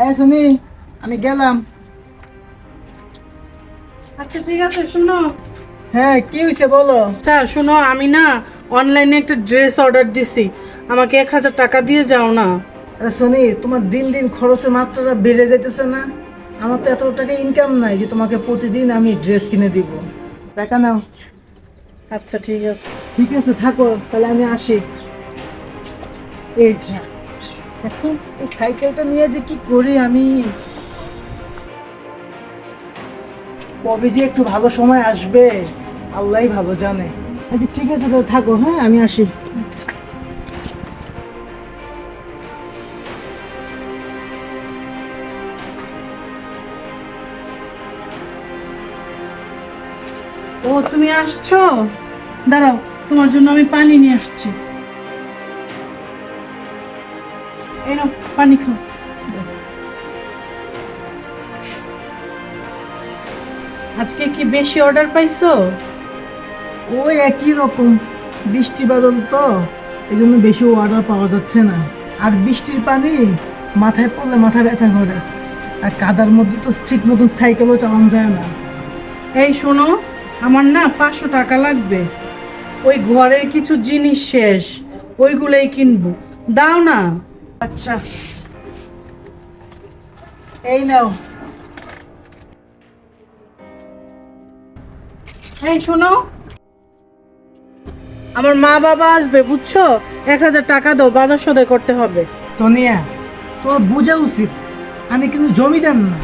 হ্যাঁ শুনি আমি গেলাম। আচ্ছা ঠিক আছে শুনো। হ্যাঁ কি হয়েছে বলো? আচ্ছা শুনো আমি না অনলাইনে একটা ড্রেস অর্ডার দিছি। আমাকে এক হাজার টাকা দিয়ে যাও না। আরে শুনি তোমার দিন দিন খরচের মাত্রাটা বেড়ে যাইতেছে না? আমার তো এত টাকা ইনকাম নাই যে তোমাকে প্রতিদিন আমি ড্রেস কিনে দিব। টাকা নাও। আচ্ছা ঠিক আছে। ঠিক আছে থাকো তাহলে আমি আসি। এই যা। দেখছ এই সাইকেলটা নিয়ে যে কি করি আমি? কবে যে একটু ভালো সময় আসবে, আল্লাহই ভালো জানে। আচ্ছা ঠিক আছে, তাহলে থাকো হ্যাঁ আমি আসি। ও, তুমি আসছো? দাঁড়াও, তোমার জন্য আমি পানি নিয়ে আসছি। এই নাও পানি খাও। আজকে কি বেশি অর্ডার পাইছো? ওই একই রকম। বৃষ্টি বাদল তো এই জন্য বেশি অর্ডার পাওয়া যাচ্ছে না। আর বৃষ্টির পানি মাথায় পড়লে মাথা ব্যথা করে। আর কাদার মধ্যে তো ঠিক মতন সাইকেলও চালানো যায় না। এই শোনো আমার না পাঁচশো টাকা লাগবে। ওই ঘরের কিছু জিনিস শেষ ওইগুলোই কিনবো। দাও না। আচ্ছা। এই নাও। এই শোনো। আমার মা বাবা আসবে বুঝছ? এক হাজার টাকা দাও বাজার সদাই করতে হবে। সোনিয়া তোমার বোঝা উচিত। আমি কিন্তু জমিদার না।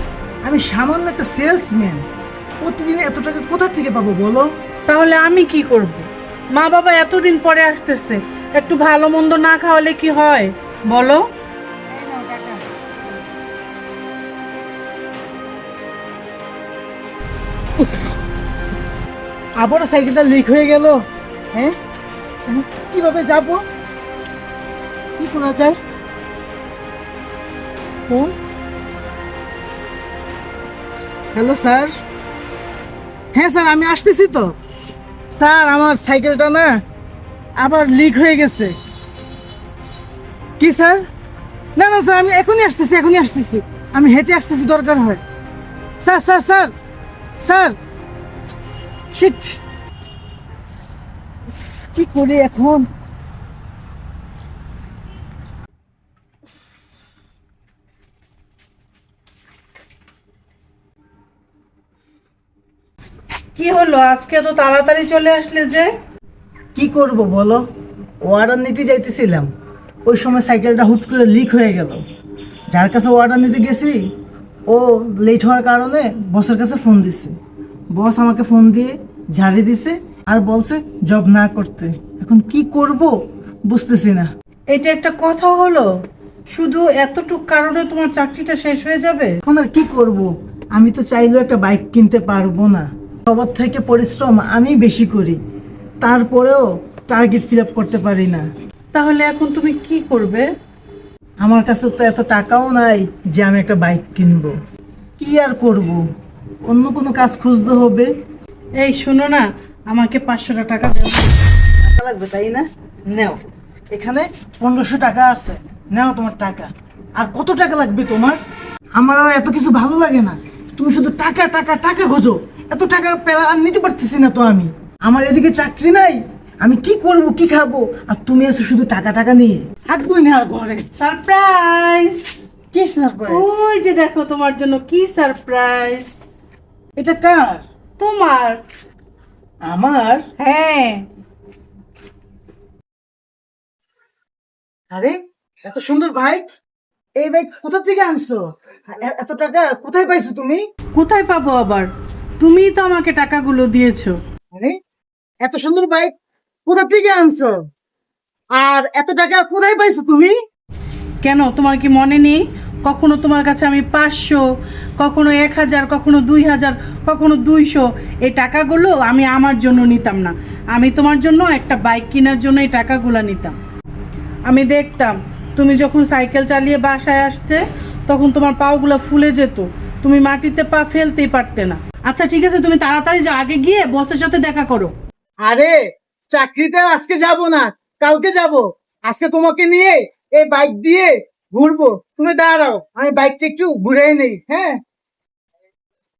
আমি সামান্য একটা সেলসম্যান। প্রতিদিন এত টাকা কোথা থেকে পাবো বলো? তাহলে আমি কি করব? মা বাবা এতদিন পরে আসতেছে। একটু ভালো মন্দ না খাওয়ালে কি হয়? বলো। আবারও সাইকেলটা লিক হয়ে গেল। হ্যাঁ? কীভাবে যাব? কি করা যায়? ফোন? Hello, sir. হ্যাঁ স্যার, আমি আসতেছি তো। স্যার, আমার সাইকেলটা না আবার লিক হয়ে গেছে। কি স্যার? না না, স্যার, আমি এখনই আসতেছি এখনই আসতেছি। আমি হেঁটে আসতেছি, দরকার হয়। Sir sir sir sir. Shit. কি করি এখন? কি হলো? আজকে তো তাড়াতাড়ি চলে আসলে যে? কি করব বলো? অর্ডার নিতে যাইতেছিলাম। ওই সময় সাইকেলটা হুট করে লিক হয়ে গেল। যার কাছে অর্ডার নিতে গেছি ও লেট হওয়ার কারণে বসের কাছে ফোন দিছে। বস আমাকে ফোন দিয়ে ঝাড়ি দিছে আর বলছে জব না করতে। এখন কি করব বুঝতেছি না। এটা একটা কথা হলো। শুধু এতটুক কারণে তোমার চাকরিটা শেষ হয়ে যাবে? এখন আর কি করব? আমি তো চাইলেও একটা বাইক কিনতে পারব না। সবার থেকে পরিশ্রম আমি বেশি করি। তারপরেও টার্গেট ফিল আপ করতে পারি না। তাহলে এখন তুমি কি করবে? আমার কাছে তো এত টাকাও নাই যে আমি একটা বাইক কিনবো। কি আর করব? অন্য কোনো কাজ খুঁজতে হবে? এই শোনো না আমাকে পাঁচশো টাকা টাকা লাগবে তাই না? নেও। এখানে পনেরোশো টাকা আছে। নেও তোমার টাকা। আর কত টাকা লাগবে তোমার? আমার আর এত কিছু ভালো লাগে না। তুমি শুধু টাকা টাকা টাকা খোঁজো। এত টাকা পেরা আর নিতে পারতেছি না তো আমি। আমার এদিকে চাকরি নাই আমি কি করব কি খাব? আর তুমি এসে শুধু টাকা টাকা নিয়ে। থাকবোই না আর ঘরে। সারপ্রাইজ! কি সারপ্রাইজ? ওই যে দেখো তোমার জন্য কি সারপ্রাইজ। এটা কার? তোমার। আমার? হ্যাঁ। আরে এত সুন্দর ভাই এই ভাই কোথা থেকে আনছো? এত টাকা কোথায় পাইছো তুমি? কোথায় পাবো আবার? তুমিই তো আমাকে টাকাগুলো দিয়েছ। আরে এত সুন্দর বাইক কোথা থেকে আনছো? আর এত টাকা কোথায় পাইছো তুমি? কেন তোমার কি মনে নেই? কখনো তোমার কাছে আমি পাঁচশো কখনো এক হাজার কখনো দুই হাজার কখনো দুইশো। এই টাকাগুলো আমি আমার জন্য নিতাম না। আমি তোমার জন্য একটা বাইক কেনার জন্য এই টাকাগুলো নিতাম। আমি দেখতাম তুমি যখন সাইকেল চালিয়ে বাসায় আসতে তখন তোমার পাওগুলো ফুলে যেত। তুমি মাটিতে পা ফেলতেই পারতে না। আচ্ছা ঠিক আছে তুমি তাড়াতাড়ি যাও আগে গিয়ে বসের সাথে দেখা করো। আরে চাকরিতে আজকে যাব না, কালকে যাব। আজকে তোমাকে নিয়ে এই বাইক দিয়ে ঘুরবো। তুমি দাঁড়াও, আমি বাইকটা একটু ঘুরে নেই হ্যাঁ?